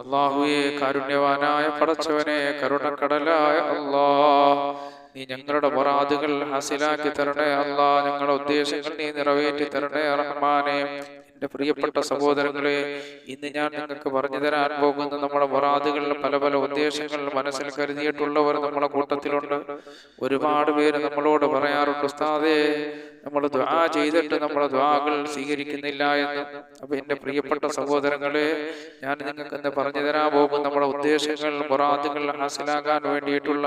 അള്ളാഹുയെ കാരുണ്യവാനായ പടച്ചവനെ കരുണക്കടലായ അള്ളാ നീ ഞങ്ങളുടെ മൊറാദുകൾ ഹാസിലാക്കി തരണേ അള്ളാ ഞങ്ങളുടെ ഉദ്ദേശങ്ങൾ നീ നിറവേറ്റി തരണേ റഹ്മാനെ. എന്റെ പ്രിയപ്പെട്ട സഹോദരങ്ങളെ ഇന്ന് ഞാൻ നിങ്ങൾക്ക് പറഞ്ഞു തരാൻ പോകുന്ന നമ്മുടെ മൊറാദുകളിൽ പല പല ഉദ്ദേശങ്ങൾ മനസ്സിൽ കരുതിയിട്ടുള്ളവർ നമ്മുടെ കൂട്ടത്തിലുണ്ട്. ഒരുപാട് പേര് നമ്മളോട് പറയാറുണ്ട് ഉസ്താദേ നമ്മൾ ദ്വാ ചെയ്തിട്ട് നമ്മുടെ ദ്വാകൾ സ്വീകരിക്കുന്നില്ല എന്ന് അപ്പൊ എന്റെ പ്രിയപ്പെട്ട സഹോദരങ്ങളെ ഞാൻ നിങ്ങൾക്ക് എന്ന് പറഞ്ഞു തരാൻ പോകും നമ്മുടെ ഉദ്ദേശങ്ങൾ മുറാദുകൾ ഹാസിലാകാൻ വേണ്ടിയിട്ടുള്ള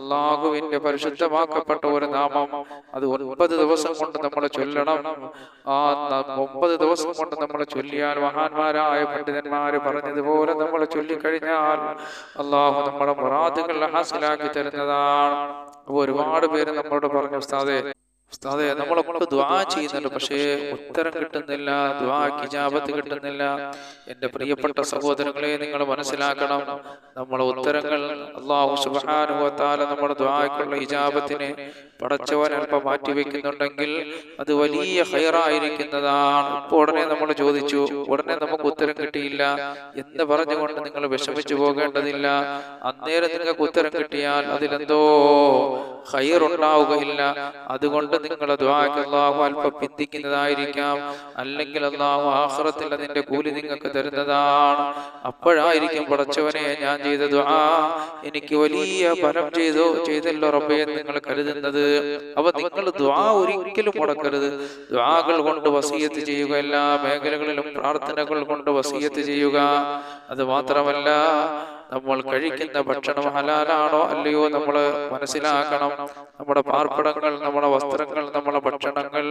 അള്ളാഹുവിന്റെ പരിശുദ്ധമാക്കപ്പെട്ട ഒരു നാമം. അത് ഒൻപത് ദിവസം കൊണ്ട് നമ്മൾ ചൊല്ലണം. ആ ഒമ്പത് ദിവസം കൊണ്ട് നമ്മൾ ചൊല്ലിയാൽ മഹാന്മാരായ പണ്ഡിതന്മാർ പറഞ്ഞതുപോലെ നമ്മൾ ചൊല്ലിക്കഴിഞ്ഞാൽ അള്ളാഹു നമ്മുടെ മുറാദുകൾ ഹാസിലാക്കി തരുന്നതാണ്. അപ്പൊ ഒരുപാട് പേര് നമ്മളോട് പറഞ്ഞു ഉസ്താദേ ഉസ്താദെ നമ്മളൊക്കെ ദ്വാ ചെയ്യുന്നുണ്ട് പക്ഷേ ഉത്തരം കിട്ടുന്നില്ല ദ്വാ കിജാബത്ത് കിട്ടുന്നില്ല. എന്റെ പ്രിയപ്പെട്ട സഹോദരങ്ങളെ നിങ്ങൾ മനസ്സിലാക്കണം നമ്മളെ ഉത്തരങ്ങൾ അള്ളാഹു സുബാനുഭവത്താല നമ്മുടെ ദ്വാക്കുള്ള ഹിജാപത്തിന് പടച്ചവൻ അല്പം മാറ്റി വെക്കുന്നുണ്ടെങ്കിൽ അത് വലിയ ഹയറായിരിക്കുന്നതാണ് ഇപ്പോൾ ഉടനെ നമ്മൾ ചോദിച്ചു ഉടനെ നമുക്ക് ഉത്തരം കിട്ടിയില്ല എന്ന് പറഞ്ഞുകൊണ്ട് നിങ്ങൾ വിഷമിച്ചു പോകേണ്ടതില്ല. അന്നേരം നിങ്ങൾക്ക് ഉത്തരം കിട്ടിയാൽ അതിലെന്തോ ഹയറുണ്ടാവുകയില്ല അതുകൊണ്ട് നിങ്ങൾ ദ്വാക്ക് അള്ളാഹു അല്പം പിന്തിക്കുന്നതായിരിക്കാം. അല്ലെങ്കിൽ അള്ളാഹു ആഹ്റത്തിൽ അതിന്റെ കൂലി നിങ്ങൾക്ക് തരുന്നതാണ്. അപ്പോഴായിരിക്കും പടച്ചവനെ ഞാൻ ചെയ്ത ദ്വാ എനിക്ക് വലിയ ഫലം ചെയ്തു ചെയ്തല്ലോ റബ്ബേ നിങ്ങൾ കരുതുന്നത്. അപ്പൊ നിങ്ങൾ ദ്വാ ഒരിക്കലും മുടക്കരുത്. ദ്വാകൾ കൊണ്ട് വസീയത്ത് ചെയ്യുക എല്ലാ മേഖലകളിലും പ്രാർത്ഥനകൾ കൊണ്ട് വസീയത്ത് ചെയ്യുക. അത് മാത്രമല്ല നമ്മൾ കഴിക്കുന്ന ഭക്ഷണം ഹലാലാണോ അല്ലയോ നമ്മൾ മനസ്സിലാക്കണം? നമ്മുടെ പാർപ്പിടങ്ങൾ നമ്മുടെ വസ്ത്രങ്ങൾ നമ്മുടെ ഭക്ഷണങ്ങൾ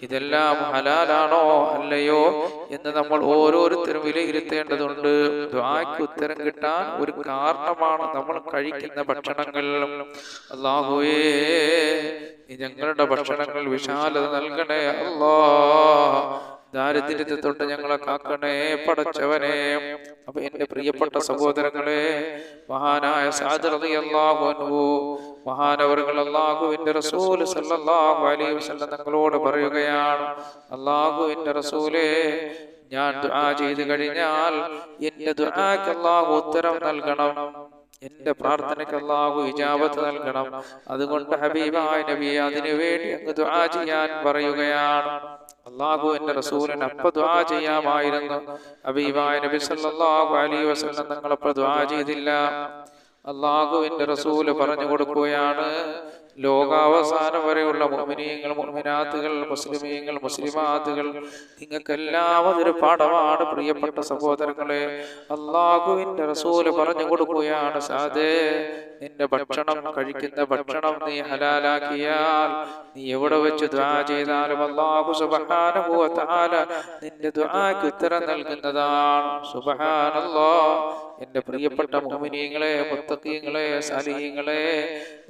ഇതെല്ലാം ഹലാലാണോ അല്ലയോ എന്ന് നമ്മൾ ഓരോരുത്തരും വിലയിരുത്തേണ്ടതുണ്ട്. ദ്വായ്ക്ക് ഉത്തരം കിട്ടാൻ ഒരു കാരണമാണ് നമ്മൾ കഴിക്കുന്ന ഭക്ഷണങ്ങൾ. അള്ളാഹുവേ ഞങ്ങളുടെ ഭക്ഷണങ്ങൾ വിശാലത നൽകണേ അല്ലാ. ദാരിദ്ര്യത്തെ തൊട്ട് ഞങ്ങളെ കാക്കണേ പടച്ചവനെ. അപ്പൊ എന്റെ പ്രിയപ്പെട്ട സഹോദരങ്ങളെ മഹാനായ അൻഹു മഹാനവറുകൾ അള്ളാഹുവിന്റെ റസൂൽ സല്ലല്ലാഹു അലൈഹി വസല്ലം തങ്ങളോട് പറയുകയാണ് അള്ളാഹുവിന്റെ റസൂലേ ഞാൻ ദുആ ചെയ്തു കഴിഞ്ഞാൽ എന്റെ ദുആക്ക് അള്ളാഹു ഉത്തരം നൽകണം. എന്റെ പ്രാർത്ഥനയ്ക്ക് അള്ളാഹു ഇജാബത്ത് നൽകണം. അതുകൊണ്ട് ഹബീബായ നബി അതിനു വേണ്ടി അങ്ങ് ദുആ ചെയ്യാൻ പറയുകയാണ്. അള്ളാഹു എന്റെ റസൂലിന് അപ്പൊ ദ്വാ ചെയ്യാമായിരുന്നു. ഹബീബായ നബി സല്ലല്ലാഹു അലൈഹി വസല്ലം തങ്ങളപ്പോ ദുആ ചെയ്തില്ല. അള്ളാഹുവിന്റെ റസൂൽ പറഞ്ഞു കൊടുക്കുകയാണ്. ലോകാവസാനം വരെയുള്ള മുഅ്മിനീങ്ങൾ മുഅ്മിനാത്തുകൾ മുസ്ലിമീങ്ങൾ മുസ്ലിമാത്തുകൾ നിങ്ങൾക്കെല്ലാം ഒരു പാഠമാണ് പ്രിയപ്പെട്ട സഹോദരങ്ങളെ. അള്ളാഹുവിന്റെ റസൂൽ പറഞ്ഞു കൊടുക്കുകയാണ് സാധേ നിന്റെ ഭക്ഷണം കഴിക്കുന്ന ഭക്ഷണം നീ ഹലാലാക്കിയാൽ നീ എവിടെ വെച്ച് ദ്വാ ചെയ്താലും അള്ളാഹു സുബ്ഹാനഹു വ തആല നിന്റെ ദ്വാക്ക് ഉത്തരം നൽകുന്നതാണ്. സുബഹാനല്ലോ എന്റെ പ്രിയപ്പെട്ട മുഅ്മിനീങ്ങളെ മുത്തഖീങ്ങളെ സലീങ്ങളെ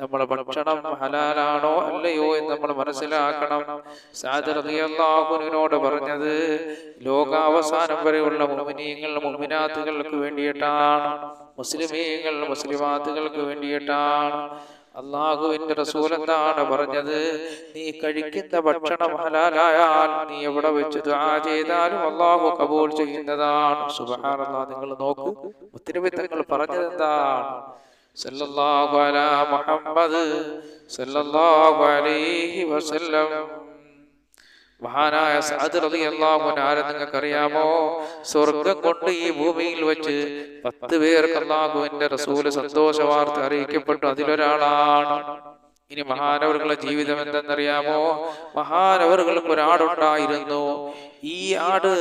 നമ്മളെ ഭക്ഷണം ഹലാലാണോ അല്ലയോ എന്ന് നമ്മൾ മനസ്സിലാക്കണം. സാദ് റളിയല്ലാഹുവിനോട് പറഞ്ഞത് ലോകാവസാനം വരെയുള്ള മുമിനീയങ്ങൾ മുഅ്മിനാത്തുകൾക്ക് വേണ്ടിയിട്ടാണ്. മുസ്ലിമീങ്ങൾ മുസ്ലിമാത്തുകൾക്ക് വേണ്ടിയിട്ടാണ്. അള്ളാഹുവിന്റെ റസൂൽ പറഞ്ഞത്? നീ കഴിക്കുന്ന ഭക്ഷണം ഹലാലായാൽ നീ എവിടെ വെച്ച് ദുആ ചെയ്താലും അള്ളാഹു കബൂൽ ചെയ്യുന്നതാണ്. സുബ്ഹാനല്ലാഹ് നിങ്ങൾ നോക്കൂ. ഉത്തരവിത്തങ്ങൾ പറഞ്ഞത് എന്താണ് സല്ലല്ലാഹു അലാ മുഹമ്മദ് സല്ലല്ലാഹു അലൈഹി വസല്ലം. മഹാനായ സഅദ് റളിയല്ലാഹു അൻഹു നിങ്ങൾക്ക് സ്വർഗം കൊണ്ട് ഈ ഭൂമിയിൽ വെച്ച് പത്ത് പേർക്ക് അല്ലാഹുവിന്റെ റസൂൽ സന്തോഷ വാർത്ത അറിയിക്കപ്പെട്ടു. അതിലൊരാളാണ്. ഇനി മഹാനവറുകളുടെ ജീവിതം എന്തെന്നറിയാമോ? മഹാനവറുകൾക്ക് ഒരാടുണ്ടായിരുന്നു. ഈ ആട്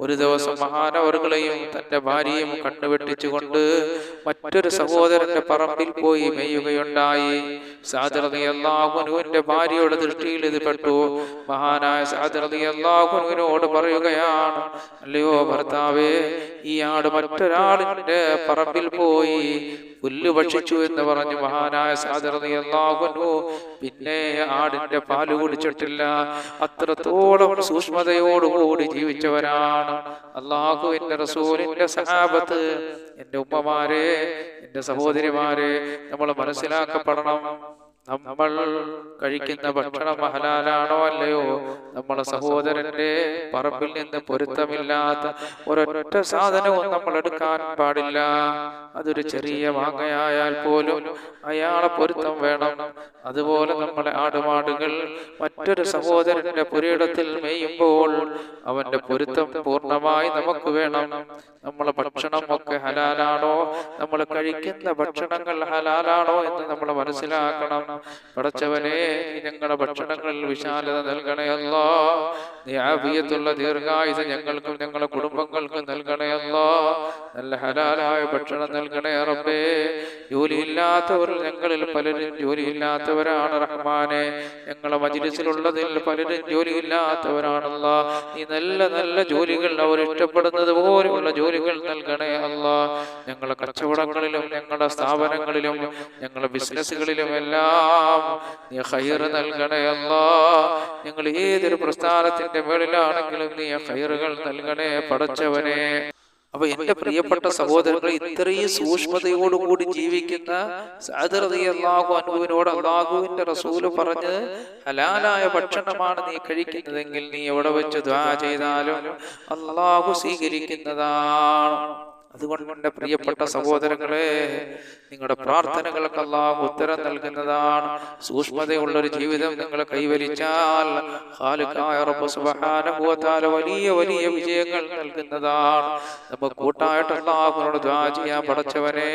ഒരു ദിവസം മഹാനവറുകളെയും തന്റെ ഭാര്യയും കണ്ണുവെട്ടിച്ചുകൊണ്ട് മറ്റൊരു സഹോദരന്റെ പറമ്പിൽ പോയി മെയ്യുകയുണ്ടായി സാദറതി അള്ളാഹുനുവിന്റെ ഭാര്യയുടെ ദൃഷ്ടിയിൽ ഇത് പെട്ടു. മഹാനായ സാദറതി അള്ളാഹുനുവിനോട് പറയുകയാണ് അല്ലയോ ഭർത്താവേ ഈ ആട് മറ്റൊരാളിന്റെ പറമ്പിൽ പോയി പുല്ല് ഭക്ഷിച്ചു എന്ന് പറഞ്ഞു മഹാനായ അള്ളാഹുനു പിന്നെ ആടിന്റെ പാൽ കുടിച്ചിട്ടില്ല. അത്രത്തോളം സൂക്ഷ്മതയോടുകൂടി ജീവിച്ചവരാണ്. അള്ളാഹുവിന്റെ റസൂലിന്റെ സഹാബത്ത് എന്റെ ഉമ്മമാരെ എന്റെ സഹോദരിമാരെ നമ്മൾ മനസ്സിലാക്കപ്പെടണം. നമ്മൾ കഴിക്കുന്ന ഭക്ഷണം ഹലാലാണോ അല്ലയോ? നമ്മളെ സഹോദരന്റെ പറമ്പിൽ നിന്ന് പൊരുത്തമില്ലാത്ത ഒരൊറ്റ സാധനവും നമ്മൾ എടുക്കാൻ പാടില്ല. അതൊരു ചെറിയ മാങ്ങയായാൽ പോലും അയാളെ പൊരുത്തം വേണം. അതുപോലെ നമ്മളെ ആടുമാടുകൾ മറ്റൊരു സഹോദരന്റെ പുരയിടത്തിൽ മേയുമ്പോൾ അവന്റെ പൊരുത്തം പൂർണമായി നമുക്ക് വേണം. നമ്മളെ ഭക്ഷണം ഒക്കെ ഹലാലാണോ? നമ്മൾ കഴിക്കുന്ന ഭക്ഷണങ്ങൾ ഹലാലാണോ എന്ന് നമ്മൾ മനസ്സിലാക്കണം. പടച്ചവനെ ഞങ്ങളുടെ ഭക്ഷണങ്ങളിൽ വിശാലത നൽകണയല്ലോ നീ ദീർഘായുസ ഞങ്ങൾക്കും ഞങ്ങളുടെ കുടുംബങ്ങൾക്കും നൽകണയല്ലോ നല്ല ഹലാലായ ഭക്ഷണം നൽകണേ റബ്ബേ. ജോലിയില്ലാത്തവർ ഞങ്ങളിൽ പലരും ജോലിയില്ലാത്തവരാണ് റഹ്മാനെ. ഞങ്ങളെ മജിലിസിലുള്ളതിൽ പലരും ജോലിയില്ലാത്തവരാണല്ല. നീ നല്ല നല്ല ജോലികൾ അവർ ഇഷ്ടപ്പെടുന്നത് പോലെയുള്ള ജോലികൾ നൽകണേ അല്ല. ഞങ്ങളുടെ കച്ചവടങ്ങളിലും ഞങ്ങളുടെ സ്ഥാപനങ്ങളിലും ഞങ്ങളുടെ ബിസിനസ്സുകളിലും എല്ലാം നീ ഹൈർ നൽകണേ ഞങ്ങൾ ഏതൊരു പ്രസ്ഥാനത്തിന്റെ മേളിലാണെങ്കിലും നീ ഹൈറുകൾ നൽകണേ പടച്ചവനെ. അപ്പൊ എന്റെ പ്രിയപ്പെട്ട സഹോദരങ്ങൾ ഇത്രയും സൂക്ഷ്മതയോടുകൂടി ജീവിക്കുന്ന അള്ളാഹു അനുവിനോട് അള്ളാഹുവിന്റെ റസൂൽ പറഞ്ഞ് ഹലാലായ ഭക്ഷണമാണ് നീ കഴിക്കുന്നതെങ്കിൽ നീ എവിടെ വെച്ച് ദ്വാ ചെയ്താലും അള്ളാഹു സ്വീകരിക്കുന്നതാണ്. അതുകൊണ്ട് പ്രിയപ്പെട്ട സഹോദരങ്ങളെ നിങ്ങളുടെ പ്രാർത്ഥനകൾക്ക് ഉത്തരം നൽകുന്നതാണ്. സൂക്ഷ്മതയുള്ള ഒരു ജീവിതം നിങ്ങൾ കൈവരിച്ചാൽ വലിയ വലിയ വിജയങ്ങൾ നൽകുന്നതാണ്. നമുക്ക് കൂട്ടായിട്ട് അള്ളാഹുവിനോട് ദ്വാ ചെയ്യാൻ പടച്ചവനെ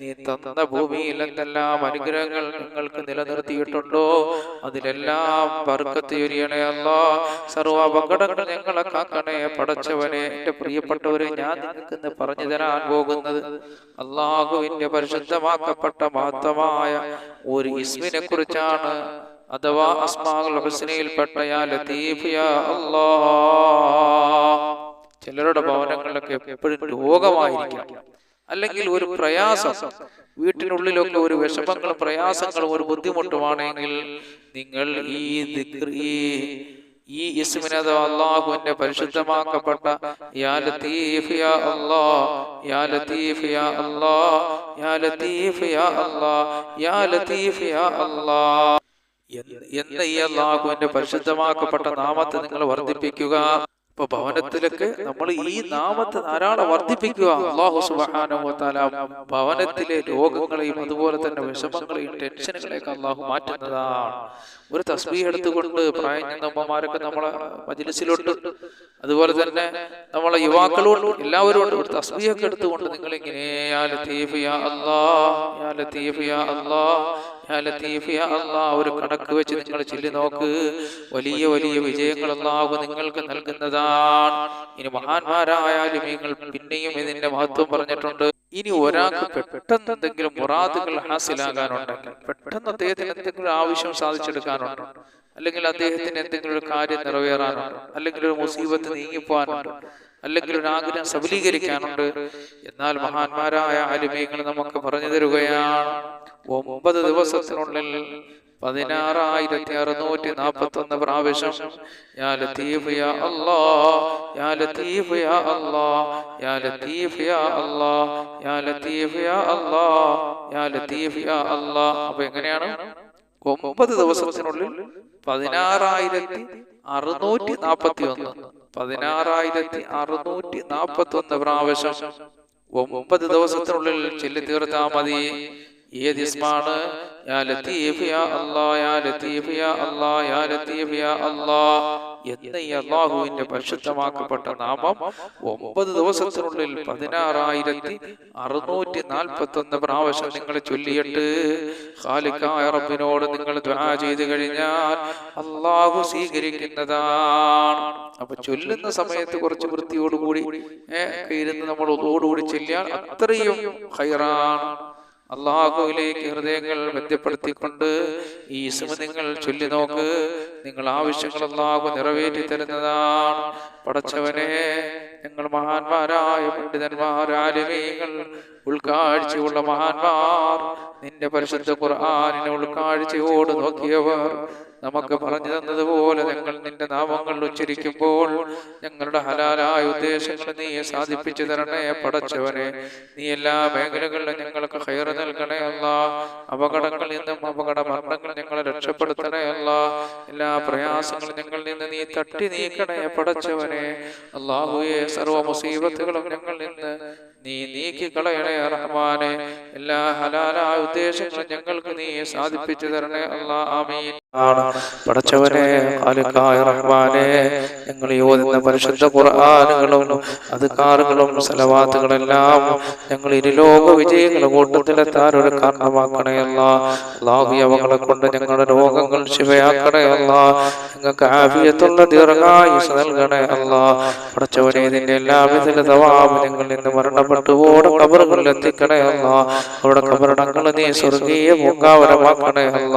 നീ തന്ന ഭൂമിയിൽ എന്തെല്ലാം അനുഗ്രഹങ്ങൾ നിങ്ങൾക്ക് നിലനിർത്തിയിട്ടുണ്ടോ? അതിലെല്ലാം ബർക്കത്ത് ചൊരിയണേ അല്ലാ. സർവ അപകടങ്ങൾ ഞങ്ങളെ കാക്കണേ പടച്ചവനെ എന്റെ പ്രിയപ്പെട്ടവരെ ഞാൻ നിങ്ങൾക്ക് പറഞ്ഞു തരാൻ പോകുന്നത് അള്ളാഹുവിന്റെ പരിശുദ്ധമാക്കപ്പെട്ട മഹത്തമായ ഒരു ഇസ്മിനെ കുറിച്ചാണ് അഥവാ അസ്മാഉൽ ഹുസ്നയിൽപ്പെട്ട യാ ലത്തീഫ് യാ അല്ലാഹ് ചിലരുടെ ഭവനങ്ങളിലൊക്കെ എപ്പോഴും രോഗമായിരിക്കാം. അല്ലെങ്കിൽ ഒരു പ്രയാസം. വീട്ടിനുള്ളിലൊക്കെ ഒരു വിഷമങ്ങളും പ്രയാസങ്ങളും ഒരു ബുദ്ധിമുട്ടുമാണെങ്കിൽ നിങ്ങൾ ഈ ഈ ഇസ്മിനത് അള്ളാഹുവിന്റെ പരിശുദ്ധമാക്കപ്പെട്ട യാ ലത്തീഫ് യാ അല്ലാ യാ ലത്തീഫ് യാ അല്ലാ യാ ലത്തീഫ് യാ അല്ലാ യാ ലത്തീഫ് യാ അല്ലാ എന്ന ഈ അള്ളാഹുവിന്റെ പരിശുദ്ധമാക്കപ്പെട്ട നാമത്തെ നിങ്ങൾ വർദ്ധിപ്പിക്കുക. ഇപ്പൊ ഭവനത്തിലൊക്കെ നമ്മൾ ഈ നാമത്തെ ധാരാളം വർദ്ധിപ്പിക്കുക. അള്ളാഹു സുബാനുവത്താല ഭവനത്തിലെ രോഗങ്ങളെയും അതുപോലെ തന്നെ വിഷമങ്ങളെയും ടെൻഷനുകളെയൊക്കെ അള്ളാഹു മാറ്റുന്നതാണ്. ഒരു തസ്ബീ എടുത്തുകൊണ്ട് പ്രായം ചെന്നമ്മമാരൊക്കെ നമ്മളെ മജിലിസിലുണ്ട് അതുപോലെ തന്നെ നമ്മളെ യുവാക്കളുണ്ട് എല്ലാവരും ഉണ്ട് ഒരു തസ്ബീയൊക്കെ എടുത്തുകൊണ്ട് നിങ്ങൾ ഇങ്ങനെ യാ ലത്തീഫ് ഒരു കണക്ക് വെച്ച് നിങ്ങൾ ചൊല്ലി നോക്ക്. വലിയ വലിയ വിജയങ്ങൾ അല്ലാഹു നിങ്ങൾക്ക് നൽകുന്നതാണ്. ഇനി മഹാന്മാരായ ആലിമീങ്ങൾ പിന്നെയും ഇതിന്റെ മഹത്വം പറഞ്ഞിട്ടുണ്ട്. ഇനി ഒരാൾക്ക് പെട്ടെന്ന് എന്തെങ്കിലും മുറാദുകൾ ഹാസിലാകാനുണ്ടെങ്കിൽ പെട്ടെന്ന് അദ്ദേഹത്തിന് എന്തെങ്കിലും ആവശ്യം സാധിച്ചെടുക്കാനുണ്ട്. അല്ലെങ്കിൽ അദ്ദേഹത്തിന് എന്തെങ്കിലും ഒരു കാര്യം നിറവേറാനുണ്ട്. അല്ലെങ്കിൽ ഒരു മുസീബത്ത് നീങ്ങിപ്പോകാനുണ്ട്. അല്ലെങ്കിൽ ഒരു ആഗ്രഹം സബലീകരിക്കാനുണ്ട്. എന്നാൽ മഹാന്മാരായ ആലിമീങ്ങൾ നമുക്ക് പറഞ്ഞു തരുകയാണ്. ഒമ്പത് ദിവസത്തിനുള്ളിൽ പതിനാറായിരത്തി അറുന്നൂറ്റി നാൽപ്പത്തി ഒന്ന് പ്രാവശ്യം യാ ലത്തീഫ് യാ അല്ലാ യാ ലത്തീഫ് യാ അല്ലാ യാ ലത്തീഫ് യാ അല്ലാ യാ ലത്തീഫ് യാ അല്ലാ യാ ലത്തീഫ് യാ അല്ലാ. അപ്പൊ എങ്ങനെയാണ്? ഒമ്പത് ദിവസത്തിനുള്ളിൽ പതിനാറായിരത്തി അറുന്നൂറ്റി നാൽപ്പത്തി ഒന്ന് പതിനാറായിരത്തി അറുന്നൂറ്റി നാൽപ്പത്തി ഒന്ന് പ്രാവശ്യം ഒമ്പത് ദിവസത്തിനുള്ളിൽ ചെല്ലി തീർത്താ മതി. ഏത് ഇസ്മാണ്? അല്ലാ അല്ലാ അല്ലാ എന്ന ഈ അള്ളാഹുവിന്റെ പരിശുദ്ധമാക്കപ്പെട്ട നാമം ഒമ്പത് ദിവസത്തിനുള്ളിൽ പതിനാറായിരത്തി അറുന്നൂറ്റി നാൽപ്പത്തി ഒന്ന് പ്രാവശ്യം നിങ്ങൾ ചൊല്ലിയിട്ട് ഖാലിക്കായ റബ്ബിനോട് നിങ്ങൾ ദ്വാ ചെയ്തു കഴിഞ്ഞാൽ അള്ളാഹു സ്വീകരിക്കുന്നതാണ്. അപ്പൊ ചൊല്ലുന്ന സമയത്ത് കുറച്ച് വൃത്തിയോടുകൂടി ഇരുന്ന് നമ്മൾ ഒതോടുകൂടി ചൊല്ലിയാൽ അത്രയും ഹൈറാണ് അള്ളാഹുവിലേക്ക് ഹൃദയങ്ങൾ ബന്ധപ്പെടുത്തിക്കൊണ്ട് ഈ ഇസ്മ നിങ്ങൾ ചൊല്ലി നോക്ക്. നിങ്ങൾ ആവശ്യങ്ങൾ അള്ളാഹു നിറവേറ്റി തരുന്നതാണ്. പടച്ചവനെ നിങ്ങൾ മഹാന്മാരായ പണ്ഡിതന്മാർ ആലിമീങ്ങൾ ഉൾക്കാഴ്ചയുള്ള മഹാന്മാർ നിന്റെ പരിശുദ്ധ ഖുർആാനിനെ ഉൾക്കാഴ്ചയോട് നോക്കിയവർ നമുക്ക് പറഞ്ഞു തന്നതുപോലെ ഞങ്ങൾ നിന്റെ നാമങ്ങൾ ഉച്ചരിക്കുമ്പോൾ ഞങ്ങളുടെ ഹലാലായ ഉദ്ദേശങ്ങൾ നീ സാധിപ്പിച്ചു തരണേ പടച്ചവനെ. നീ എല്ലാ മേഖലകളിലും ഞങ്ങൾക്ക് ഹയർ നൽകണേ അല്ല. അപകടങ്ങളിൽ നിന്നും അപകട മരണങ്ങൾ ഞങ്ങളെ രക്ഷപ്പെടുത്തണേ അല്ല. എല്ലാ പ്രയാസങ്ങളും ഞങ്ങളിൽ നിന്ന് നീ തട്ടി നീക്കണേ പടച്ചവനെ. അള്ളാഹുയെ സർവ മുസീബത്തുകളും ഞങ്ങളിൽ നിന്ന് നീ നീക്കി കളയണേ റഹ്മാനെ. എല്ലാ ഹലാലായ ഉദ്ദേശങ്ങളും ഞങ്ങൾക്ക് നീ സാധിപ്പിച്ചു തരണേ. അള്ളാ ആമീൻ. പടച്ചവനെ പഠിച്ചവരെ റഹ്മാനെ ഞങ്ങൾ യോജിക്കുന്ന പരിശുദ്ധ ഖുർആാനുകളും അധികാറുകളും സലവാത്തുകളെല്ലാം ഞങ്ങൾ ഇരുലോക വിജയങ്ങളുടെ കൂട്ടത്തിലെത്താൻ ഒരു കാരണമാക്കണേ അല്ല. അവങ്ങളെ കൊണ്ട് ഞങ്ങളുടെ രോഗങ്ങൾ ശിവയാക്കണയല്ല ഞങ്ങൾക്ക് ആഫിയത്തുള്ള ദീർഘായുസ് നൽകണയല്ല പഠിച്ചവരെ പടച്ചവനെ ഇതിന്റെ എല്ലാവിധ തവാബ് ഞങ്ങൾ നിന്ന് മരണപ്പെട്ടു ഓടെ കബറുകളിൽ എത്തിക്കണയല്ല അവരുടെ കബറടങ്ങൾ നീ സ്വർഗീയ പൂങ്കാവരമാക്കണേ അല്ല.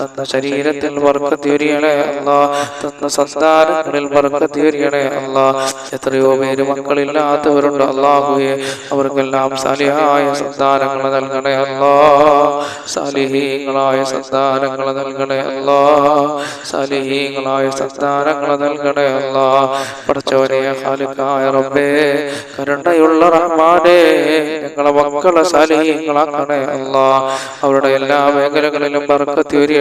തന്ന ശരീരത്തിൽ വർക്കത്തിയുരിയണേ അല്ല തന്ന സന്താനങ്ങളിൽ വർക്കത്തിയുരിയണേ അല്ല എത്രയോ പേര് മക്കളില്ലാത്തവരുണ്ട് അള്ളാഹുയെ അവർക്കെല്ലാം സാലിഹായ സന്താനങ്ങൾ നൽകണേ അല്ല സാലിഹീങ്ങളായ സന്താനങ്ങൾ നൽകണേ അല്ല സാലിഹീങ്ങളായ സന്താനങ്ങൾ നൽകണേ അല്ല പഠിച്ചവനെ ഹാലുക്കായ റബ്ബേ കരുണയുള്ള റഹ്മാനെ ഞങ്ങളെ മക്കളെ സാലിഹീങ്ങളാക്കണേ അല്ല അവരുടെ എല്ലാ മേഖലകളിലും ബർക്കത്ത്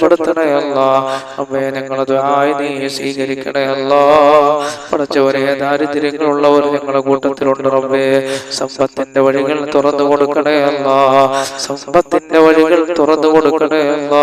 അല്ലാ അമ്മേ ഞങ്ങളെ ദുആയി നീ സ്വീകരിക്കണേ അല്ലാ പഠിച്ചവനെ ദാരിദ്ര്യങ്ങളുള്ളവർ ഞങ്ങളുടെ കൂട്ടത്തിലുണ്ട് റബ്ബേ. സമ്പത്തിന്റെ വഴികൾ തുറന്നു കൊടുക്കണേ അല്ലാ സമ്പത്തിന്റെ വഴികൾ തുറന്നു കൊടുക്കണേ അല്ലാ